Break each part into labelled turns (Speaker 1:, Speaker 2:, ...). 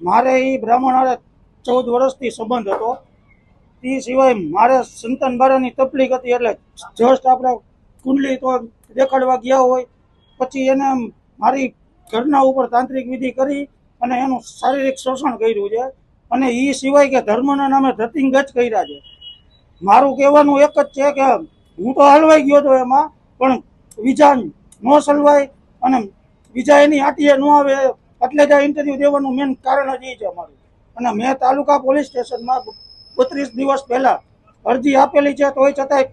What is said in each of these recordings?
Speaker 1: મારે એ બ્રાહ્મણ હારે ચૌદ વર્ષથી સંબંધ હતો. એ સિવાય મારે સંતાન બારાની તકલીફ હતી એટલે જસ્ટ આપણે કુંડલી તો દેખાડવા ગયા હોય. પછી એને મારી ઘરના ઉપર તાંત્રિક વિધિ કરી અને એનું શારીરિક શોષણ કર્યું છે. અને એ સિવાય કે ધર્મના નામે ધતિંગજ કર્યા છે. મારું કહેવાનું એક જ છે કે હું તો હલવાઈ ગયો હતો એમાં, પણ બીજા ન સલવાય અને બીજા એની આટીએ ન આવે એટલે જ આ ઇન્ટરવ્યુ દેવાનું મેન કારણ જ એ છે અમારું. અને મેં તાલુકા પોલીસ સ્ટેશનમાં બત્રીસ દિવસ પહેલાં અરજી આપેલી છે, તોય છતાંય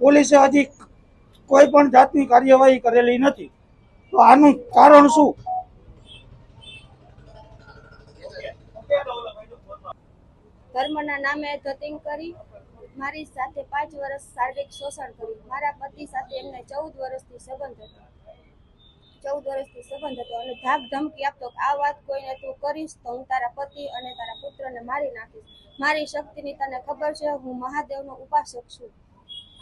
Speaker 1: પોલીસે હજી કોઈ પણ જાતની કાર્યવાહી કરેલી નથી. તો આનું કારણ શું?
Speaker 2: ધર્મના નામે ધતિંગ કરી, મારી સાથે પાંચ વર્ષ શારીરિક શોષણ કર્યું. મારા પતિ સાથે એમને ચૌદ વર્ષથી સંબંધ હતો. ચૌદ વર્ષથી સંબંધ હતો અને ધાક ધમકી આપતો કે આ વાત કોઈને તું કરીશ તો હું તારા પતિ અને તારા પુત્રને મારી નાખીશ. મારી શક્તિની તને ખબર છે, હું મહાદેવનો ઉપાસક છું.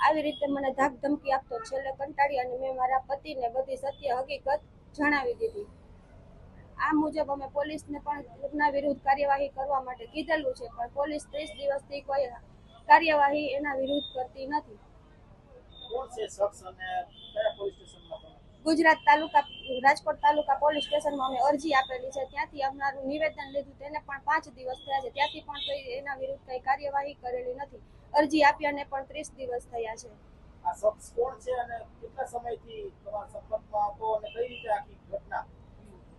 Speaker 2: આવી રીતે મને ધાક ધમકી આપતો છેલ્લે કંટાળી અને મેં મારા પતિને બધી સત્ય હકીકત જણાવી દીધી. આ મુજબ અમે પોલીસને પણ એમના વિરુદ્ધ કાર્યવાહી કરવા માટે કીધેલું છે, પણ પોલીસ ત્રીસ દિવસથી કોઈ કાર્યવાહી એના વિરુદ્ધ કરતી નથી.
Speaker 3: કોણ છે શખ્સ અને કયા પોલીસ સ્ટેશનમાં?
Speaker 2: ગુજરાત તાલુકા રાજકોટ તાલુકા પોલીસ સ્ટેશનમાં અમે અરજી આપેલી છે. ત્યાંથી અમારું નિવેદન લીધું તેને પણ પાંચ દિવસ થયા છે. ત્યાંથી પણ કોઈ એના વિરુદ્ધ કઈ કાર્યવાહી કરેલી નથી. અરજી આપ્યાને પણ ત્રીસ દિવસ થયા છે.
Speaker 3: આ શખ્સ કોણ છે અને કેટલા સમયથી તમારા સંપર્કમાં હતો અને કઈ રીતે આખી ઘટના?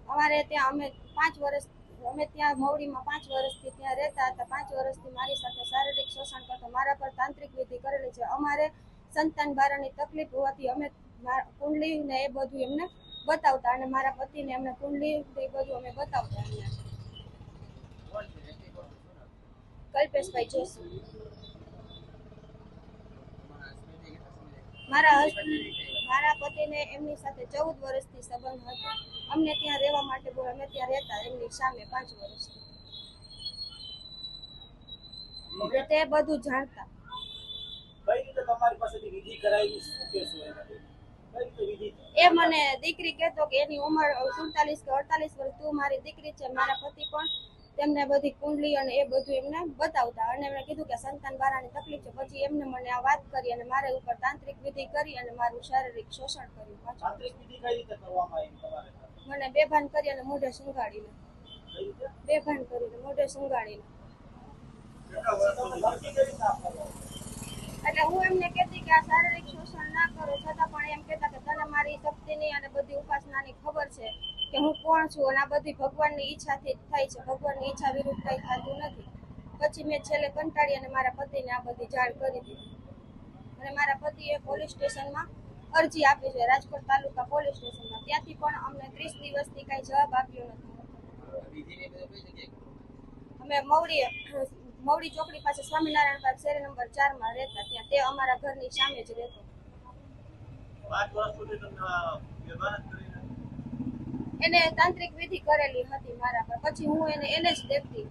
Speaker 2: અમારે ત્યાં અમે પાંચ વર્ષ અમે ત્યાં મવડીમાં પાંચ વર્ષથી ત્યાં રહેતા હતા. પાંચ વર્ષથી મારી સાથે શારીરિક શોષણ કરતો. મારા પર તાંત્રિક વિધિ કરેલી છે. અમારે સંતાન બારાની તકલીફ હોવાથી અમે કુંડલી ને એ બધું એમને બતાવતા અને મારા પતિને એમને કુંડલી એ બધું અમે બતાવતા એમને. કલ્પેશભાઈ જોશી. મારા મારા પતિને એમની સાથે ચૌદ વર્ષથી સંબંધ હતો. અમને ત્યાં રહેવા માટે બોલ અમે ત્યાં રહેતા એમની સામે પાંચ વર્ષથી તે બધું જાણતા.
Speaker 3: કઈ રીતે તમારી પાસેથી વિધિ કરાવી શું કહેશો વિધિ
Speaker 2: એ મને દીકરી કહેતો કે એની ઉંમર સુડતાલીસ કે અડતાલીસ વર્ષ તું મારી દીકરી છે મારા પતિ પણ તેમને બધી કુંડલી અને એ બધું એમને બતાવતા. અને એમણે કીધું કે સંતાન બારાની તકલીફ છે પછી એમને મને આ વાત કરી અને મારા ઉપર તાંત્રિક વિધિ કરી અને મારું શારીરિક શોષણ કર્યું પાછું. મને બેભાન કરી અને મોઢે સુંઘાડીને બેભાન કરીને મોઢે સુંઘાડીને એટલે હું એમને કહેતી કે આ શારીરિક શોષણ ના કરો, છતાં પણ એમ કહેતા કે તને મારી શક્તિની અને બધી ઉપાસનાની ખબર છે કે હું કોણ છું અને આ બધી ભગવાનની ઈચ્છાથી જ થાય છે. ભગવાનની ઈચ્છા વિરુદ્ધ કંઈ થતું નથી. પછી મેં છેલ્લે કંટાળી અને મારા પતિને આ બધી જાણ કરી દીધી. અને મારા પતિએ પોલીસ સ્ટેશનમાં અરજી આપી છે, રાજકોટ તાલુકા પોલીસ સ્ટેશનમાં. ત્યાંથી પણ અમને ત્રીસ દિવસથી કાંઈ જવાબ આપ્યો નથી. અમે મવડી મવડી ચોકડી પાસે સ્વામિનારાયણ પાર્ક શેરી નંબર ચારમાં રહેતા ત્યાં તે અમારા ઘરની સામે જ રહેતો.
Speaker 3: પાંચ વર્ષ સુધી તમને વ્યવહાર કરીને
Speaker 2: એને તાંત્રિક વિધિ કરેલી હતી મારા પર. પછી હું એને એને જ દેખતી.